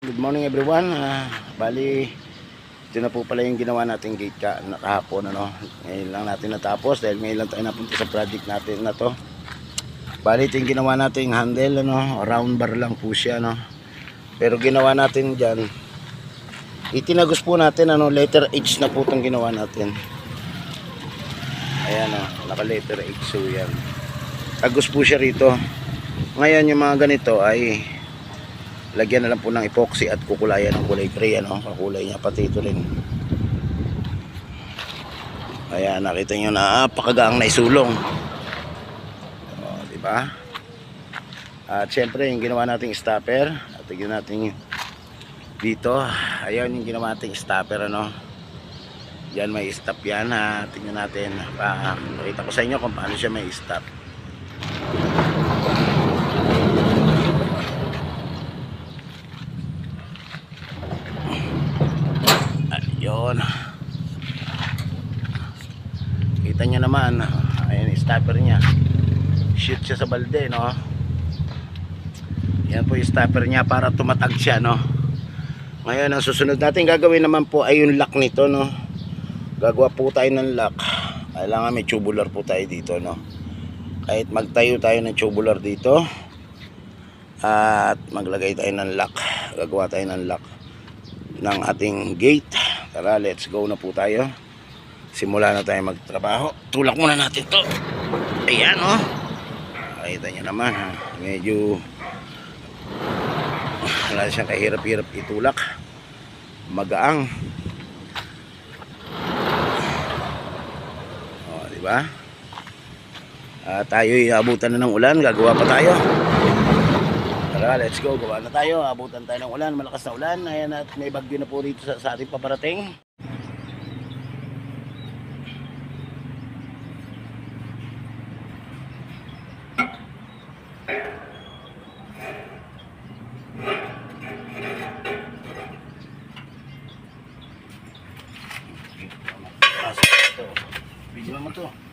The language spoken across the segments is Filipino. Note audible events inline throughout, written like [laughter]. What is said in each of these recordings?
Good morning everyone. Ah, bali, ito na po pala yung ginawa nating gate ka na kahapon. Ano? Ngayon lang natin natapos dahil ngayon lang tayo napunta sa project natin na to. Bali, ito yung ginawa nating handle. Ano? Round bar lang po siya. No? Pero ginawa natin dyan, itinagos po natin. Ano? Letter H na po itong ginawa natin. Ayan o, naka letter H. So yan. Tagos po siya rito. Ngayon yung mga ganito ay lagyan na lang po ng epoxy at kukulayan ng kulay gray ano? Kakulay niya pati ito rin. Ayan nakita nyo na napakagaang na isulong o, diba at syempre yung ginawa nating stopper at tignan natin dito. Ayan yung ginawa nating stopper ano? Yan may stop yan ha? Tingnan natin. Pa, nakita ko sa inyo kung paano siya may stop Ayun. Kita nyo naman. Ayan, stopper niya. Shoot siya sa balde, no? Yan po yung stopper niya para tumatag siya, no? Ngayon, ang susunod natin gagawin naman po ay yung lock nito, no? Gagawa po tayo ng lock. Kailangan may tubular po tayo dito, no? Kahit magtayo tayo ng tubular dito at maglagay tayo ng lock. Gagawa tayo ng lock ng ating gate. Tara, let's go na po tayo. Simula na tayo magtrabaho. Tulak muna natin to. Ayan, oh. Nakita nyo naman, ha. Medyo wala siyang kahirap-hirap itulak. Magaang. Oh, di ba? Ah, tayo abutan na ng ulan. Gagawa pa tayo. Tara, let's go. Gawa na tayo. Abutan tayo ng ulan. Malakas na ulan. Ayan at may bagyo na po dito sa, sa ating paparating. Video mo to.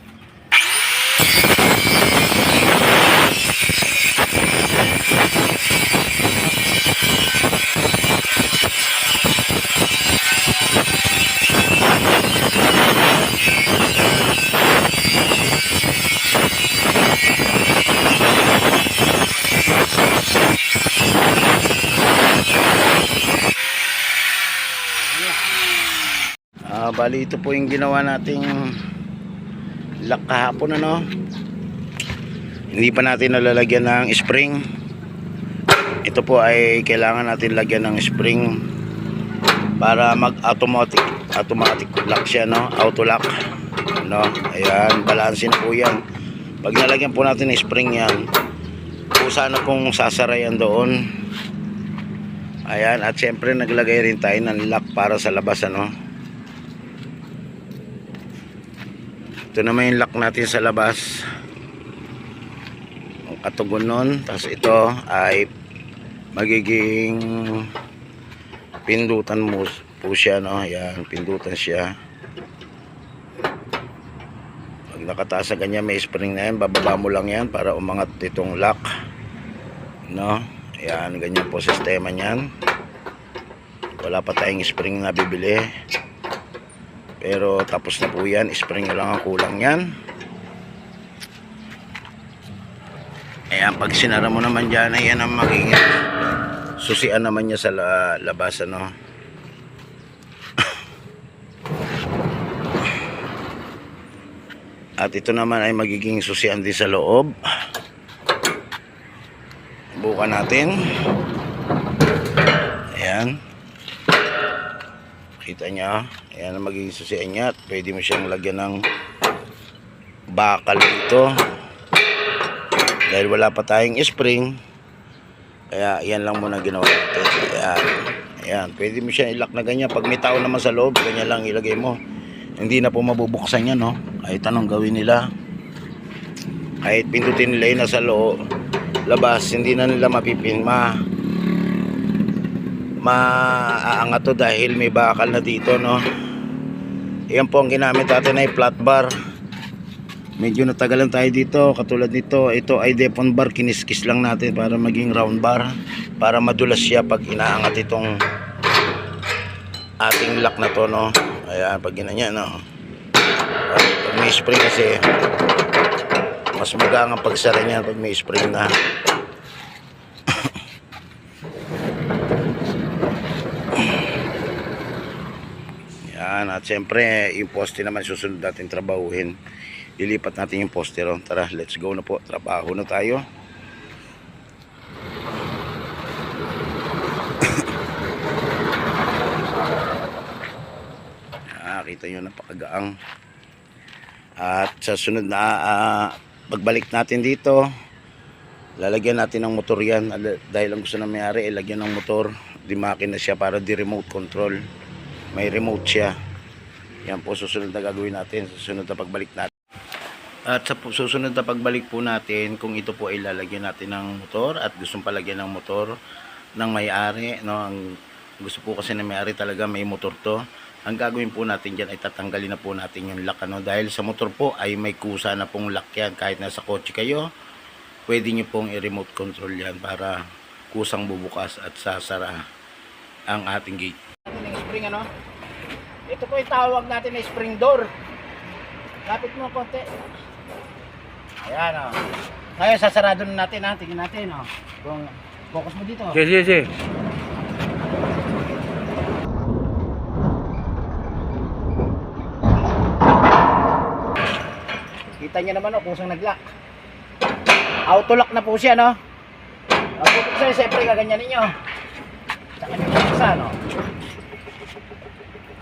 Ah, bali ito po yung ginawa nating lock kahapon ano. Hindi pa natin nalalagyan ng spring. Ito po ay kailangan natin lagyan ng spring para mag-automatic automatic lock siya no, auto lock. No, ayan, balansin po 'yan. Pag nalagyan po natin ng spring 'yan, kusa na pong sasara yan doon. Ayan, at syempre naglagay rin tayo ng lock para sa labas ano. Ito naman yung lock natin sa labas. Ang katugon nun. Tapos ito ay magiging pindutan mo po siya. No? Ayan, pindutan siya. Pag nakataas na ganyan, may spring na yan. Bababa mo lang yan para umangat itong lock. No? Ayan, ganyan po sistema niyan. Wala pa tayong spring na bibili. Pero tapos na po yan. Spring lang ang kulang yan. Ayan, pag sinara mo naman dyan, ayan ang magiging susian naman niya sa la labas, ano. [coughs] At ito naman ay magiging susian din sa loob. Bukan natin. Ayan. Kita niya. Ayan ang magiging susian niya. At pwede mo siyang lagyan ng bakal dito. Dahil wala pa tayong spring. Kaya yan lang muna ginawa natin. Ayan. Ayan. Pwede mo siya ilak na ganyan. Pag may tao naman sa loob, ganyan lang ilagay mo. Hindi na po mabubuksan yan, no? Kahit anong gawin nila. Kahit pindutin nila yun sa loob, labas, hindi na nila mapipin, ma maaangat to dahil may bakal na dito, no? Yan po ang ginamit natin ay flat bar. Medyo natagalan tayo dito. Katulad nito, ito ay Depon bar. Kiniskis lang natin para maging round bar. Para madulas siya pag inaangat itong ating lock na to, no? Ayan, pag ginanyan, no? Pag may spring kasi, mas magang ang pagsara niyan pag may spring na. Yan, at siyempre, yung poste naman susunod natin trabahuhin. Ilipat natin yung poste ron. Tara, let's go na po. Trabaho na tayo. [coughs] Ah, kita nyo napakagaang. At sa sunod na ah, pagbalik natin dito, lalagyan natin ng motor yan. Dahil ang gusto na mayari, ilagyan ng motor. Di makina siya para di remote control. May remote siya. Yan po susunod na gagawin natin. Susunod na pagbalik natin. At sa susunod na pagbalik po natin, kung ito po ay lalagyan natin ng motor at gustong palagyan ng motor ng may-ari, no, ang gusto po kasi ng may-ari talaga may motor to. Ang gagawin po natin diyan ay tatanggalin na po natin yung lock ano dahil sa motor po ay may kusa na pong lock yan kahit nasa kotse kayo. Pwede niyo pong i-remote control yan para kusang bubukas at sasara ang ating gate. Spring ano? Ito po yung tawag natin na spring door. Lapit mo konti. Ayan o. Ngayon sasarado na natin ha. Tingnan natin o. Kung focus mo dito. Sige, sige, sige. Kita niyo naman o kung saan nag-lock. Auto lock na po siya no. Ang bubuksan siyempre gaganyan ninyo. Saka niyo bubuksan no.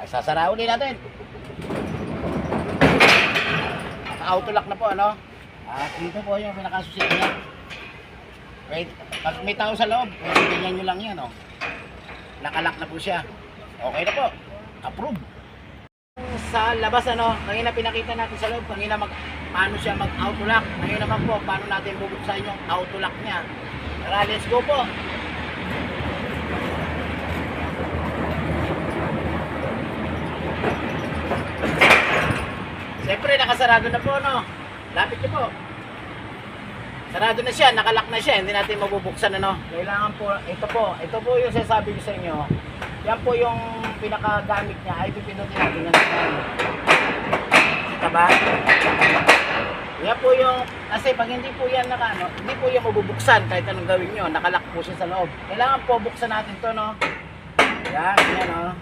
Sasara ulit natin. Auto lock na po ano. At dito po yung pinakasusi niya. Wait, pag may tao sa loob, ganyan nyo lang yan, oh. Nakalock na po siya. Okay na po. Approve. Sa labas, ano, kanina pinakita natin sa loob, kanina mag, paano siya mag-auto lock. Ngayon naman po, paano natin bubuksan yung auto lock niya. Tara, let's go po. Siyempre, nakasarado na po, no? Lapit niyo po. Sarado na siya, nakalock na siya, hindi natin mabubuksan ano. Kailangan po, ito po, ito po yung sasabi ko sa inyo. Yan po yung pinakagamit niya, ay pipinutin natin yan. Kita ba? Yan po yung, kasi pag hindi po yan naka, ano, hindi po yan mabubuksan kahit anong gawin nyo, nakalock po siya sa loob. Kailangan po buksan natin to, no? Yan, yan, no?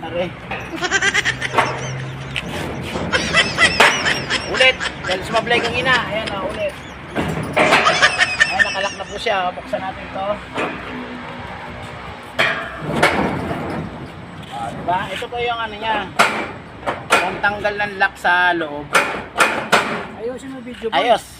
Tari. Ulit. Dahil sumablay kang ina. Ayan o, ulit. Ayan, nakalak na po siya. Buksan natin to. Ah, diba? Ito po yung ano niya. Yung tanggal ng lock sa loob. Ayusin mo video Ayos.